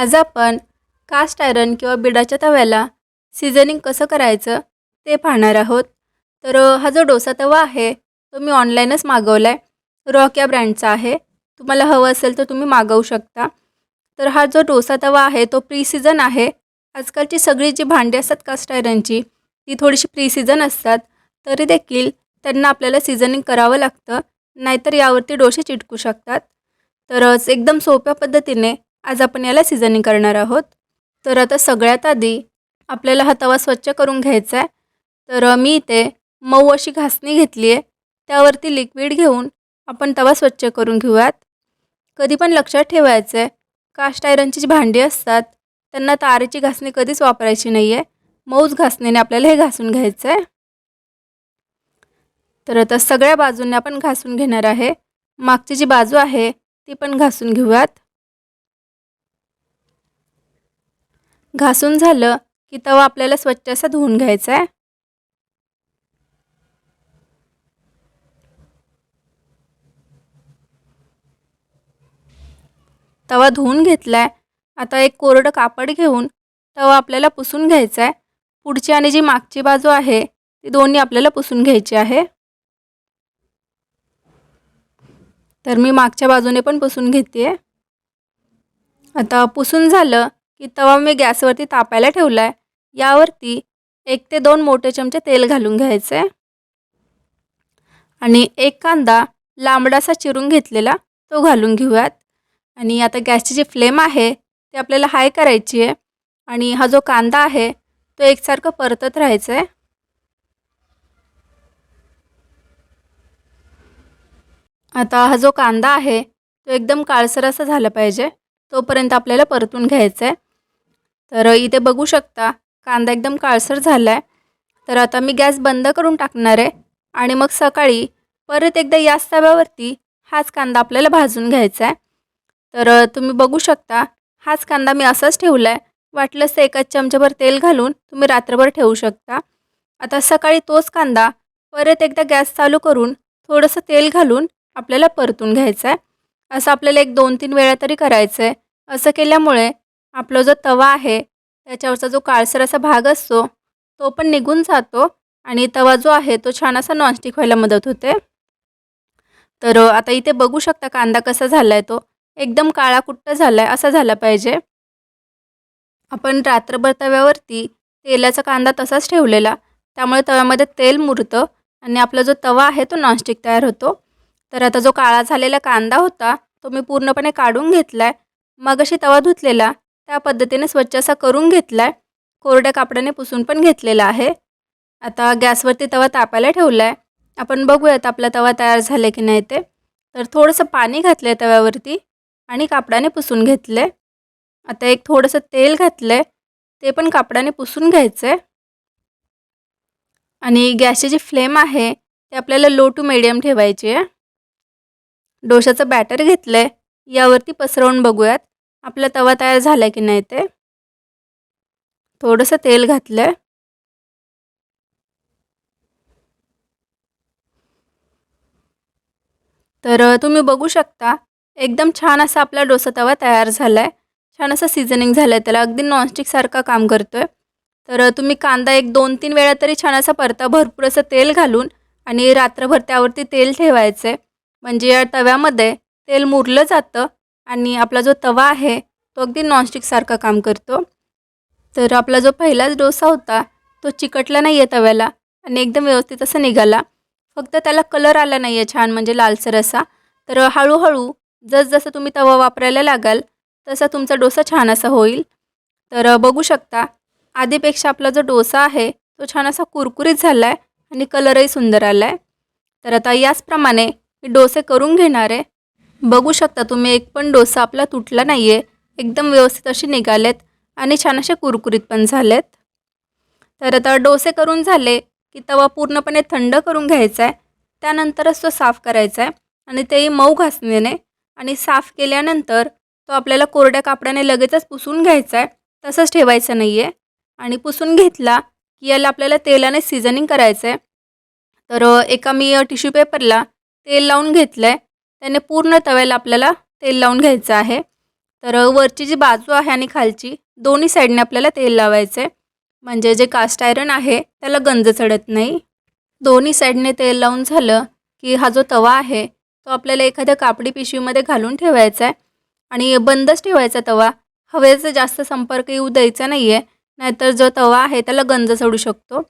आज आपण caste iron किंवा बिडाच्या तव्याला सिझनिंग कसं करायचं ते पाहणार आहोत. तर हा जो डोसा तवा आहे तो मी ऑनलाईनच मागवला आहे रॉक या ब्रँडचा आहे. तुम्हाला हवं असेल तर तुम्ही मागवू शकता. तर हा जो डोसा तवा आहे तो प्री सीझन आहे. आजकालची सगळी जी भांडी असतात कास्ट आयरनची ती थोडीशी प्री सीझन असतात. तरी देखील त्यांना आपल्याला सिझनिंग करावं लागतं. नाहीतर यावरती डोसे चिटकू शकतात. तरच एकदम सोप्या पद्धतीने आज आपण याला सिझनिंग करणार आहोत. तर आता सगळ्यात आधी आपल्याला हा तवा स्वच्छ करून घ्यायचा आहे. तर मी इथे मऊ अशी घासणी घेतली आहे. त्यावरती लिक्विड घेऊन आपण तवा स्वच्छ करून घेऊयात. कधी पण लक्षात ठेवायचं आहे कास्ट आयरनची जी भांडी असतात त्यांना तारेची घासणी कधीच वापरायची नाही आहे मऊच घासणीने आपल्याला हे घासून घ्यायचं आहे. तर आता सगळ्या बाजूंनी आपण घासून घेणार आहे. मागची जी बाजू आहे ती पण घासून घेऊयात. घासून झालं की तवा आपल्याला स्वच्छ असा धुवून घ्यायचा आहे. तवा धुवून घेतलाय. आता एक कोरडं कापड घेऊन तवा आपल्याला पुसून घ्यायचा आहे. पुढची आणि जी मागची बाजू आहे ती दोन्ही आपल्याला पुसून घ्यायची आहे. तर मी मागच्या बाजूने पण पुसून घेते आता पुसून झालं की तवा मी गॅसवरती तापायला ठेवला आहे यावरती एक ते दोन मोठे चमचे तेल घालून घ्यायचे. आहे आणि एक कांदा लांबडासा चिरून घेतलेला तो घालून घेऊयात. आणि आता गॅसची जी फ्लेम आहे ती आपल्याला हाय करायची आहे. आणि हा जो कांदा आहे तो एकसारखं परतत राहायचं आहे आता हा जो कांदा आहे तो एकदम काळसर असा झाला पाहिजे. तोपर्यंत आपल्याला परतून घ्यायचा आहे तर इथे बघू शकता कांदा एकदम काळसर झाला आहे तर आता मी गॅस बंद करून टाकणार आहे आणि मग सकाळी परत एकदा याच तव्यावरती हाच कांदा आपल्याला भाजून घ्यायचा आहे तर तुम्ही बघू शकता हाच कांदा मी असाच ठेवला आहे वाटलंच तर एकाच चमच्याभर तेल घालून तुम्ही रात्रभर ठेवू शकता. आता सकाळी तोच कांदा परत एकदा गॅस चालू करून थोडंसं तेल घालून आपल्याला परतून घ्यायचं आहे असं आपल्याला एक दोन तीन वेळा तरी करायचं आहे असं केल्यामुळे आपला जो तवा आहे त्याच्यावरचा जो काळसर असा भाग असतो तो पण निघून जातो आणि तवा जो आहे तो छान असा नॉनस्टिक व्हायला मदत होते. तर आता इथे बघू शकता कांदा कसा झाला आहे तो. एकदम काळा कुट्ट झाला आहे असा झाला पाहिजे. आपण रात्रभर तव्यावरती तेलाचा कांदा तसाच ठेवलेला. त्यामुळे तव्यामध्ये तेल मुरतं आणि आपला जो तवा आहे तो नॉनस्टिक तयार होतो. तर आता जो काळा झालेला कांदा होता तो मी पूर्णपणे काढून घेतला आहे मग अशी तवा धुतलेला त्या पद्धतीने स्वच्छ असा करून घेतला आहे कोरड्या कापडाने पुसून पण घेतलेला आहे. आता गॅसवरती तवा तापायला ठेवला आहे आपण बघूयात आपला तवा तयार झाला की नाही ते. तर थोडंसं पाणी घातलं आहे तव्यावरती आणि कापडाने पुसून घेतलं आहे आता एक थोडंसं तेल घातलं आहे ते पण कापडाने पुसून घ्यायचं आहे आणि गॅसची जी फ्लेम आहे ते आपल्याला लो टू मिडियम ठेवायची आहे. डोशाचं बॅटर घेतलं आहे यावरती पसरवून बघूयात. आपला तवा तयार झाला की नाही ते? थोडंसं तेल घातलं आहे तर तुम्ही बघू शकता एकदम छान असा आपला डोसा तवा तयार झाला आहे छान असं सिझनिंग झालं आहे त्याला. अगदी नॉनस्टिकसारखा काम करतो आहे तर तुम्ही कांदा एक दोन तीन वेळा तरी छान असा परता भरपूर असं तेल घालून आणि रात्रभर त्यावरती तेल ठेवायचं आहे म्हणजे या तव्यामध्ये तेल मुरलं जातं आणि आपला जो तवा आहे तो अगदी नॉनस्टिकसारखा काम करतो. तर आपला जो पहिलाच डोसा होता तो चिकटला नाही आहे तव्याला आणि एकदम व्यवस्थित असं निघाला. फक्त त्याला कलर आला नाही आहे छान म्हणजे लालसर असा. तर हळूहळू जसजसं तुम्ही तवा वापरायला लागाल तसा तुमचा डोसा छान असा होईल. तर बघू शकता आधीपेक्षा आपला जो डोसा आहे तो छान असा कुरकुरीत झाला आहे आणि कलरही सुंदर आला आहे तर आता याचप्रमाणे मी डोसे करून घेणार आहे. बघू शकता तुम्ही एक पण डोसा आपला तुटला नाही आहे एकदम व्यवस्थित असे निघालेत आणि छान असे कुरकुरीत पण झालेत. तर आता डोसे करून झाले की तवा पूर्णपणे थंड करून घ्यायचा आहे त्यानंतरच तो साफ करायचा आहे आणि तेही मऊ घासणीने. आणि साफ केल्यानंतर तो आपल्याला कोरड्या कापडाने लगेचच पुसून घ्यायचा आहे तसंच ठेवायचं नाही आहे आणि पुसून घेतला की याला आपल्याला तेलाने सिझनिंग करायचं आहे तर एका मी टिश्यू पेपरला तेल लावून घेतलं आहे त्याने पूर्ण तव्याला आपल्याला तेल लावून घ्यायचं आहे. तर वरची जी बाजू आहे आणि खालची दोन्ही साईडने आपल्याला तेल लावायचं आहे म्हणजे जे कास्ट आयरन आहे त्याला गंज चढत नाही. दोन्ही साईडने तेल लावून झालं की हा जो तवा आहे तो आपल्याला एखाद्या कापडी पिशवीमध्ये घालून ठेवायचा आहे आणि बंदच ठेवायचा तवा. हवेचा जास्त संपर्क येऊ द्यायचा नाही आहे नाहीतर जो तवा आहे त्याला गंज चढू शकतो.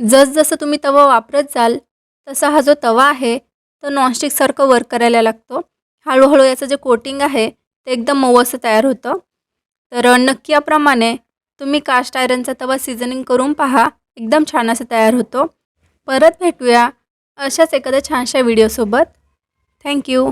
जसजसं तुम्ही तवा वापरत जाल तसा हा जो तवा आहे तो नॉनस्टिकसारखं वर्क करायला लागतो. हळूहळू याचं जे कोटिंग आहे ते एकदम मऊ असं तयार होतं. तर नक्की याप्रमाणे तुम्ही कास्ट आयरनचा तवा सीझनिंग करून पहा. एकदम छान असं तयार होतो. परत भेटूया अशाच एखाद्या छानशा व्हिडिओसोबत थँक्यू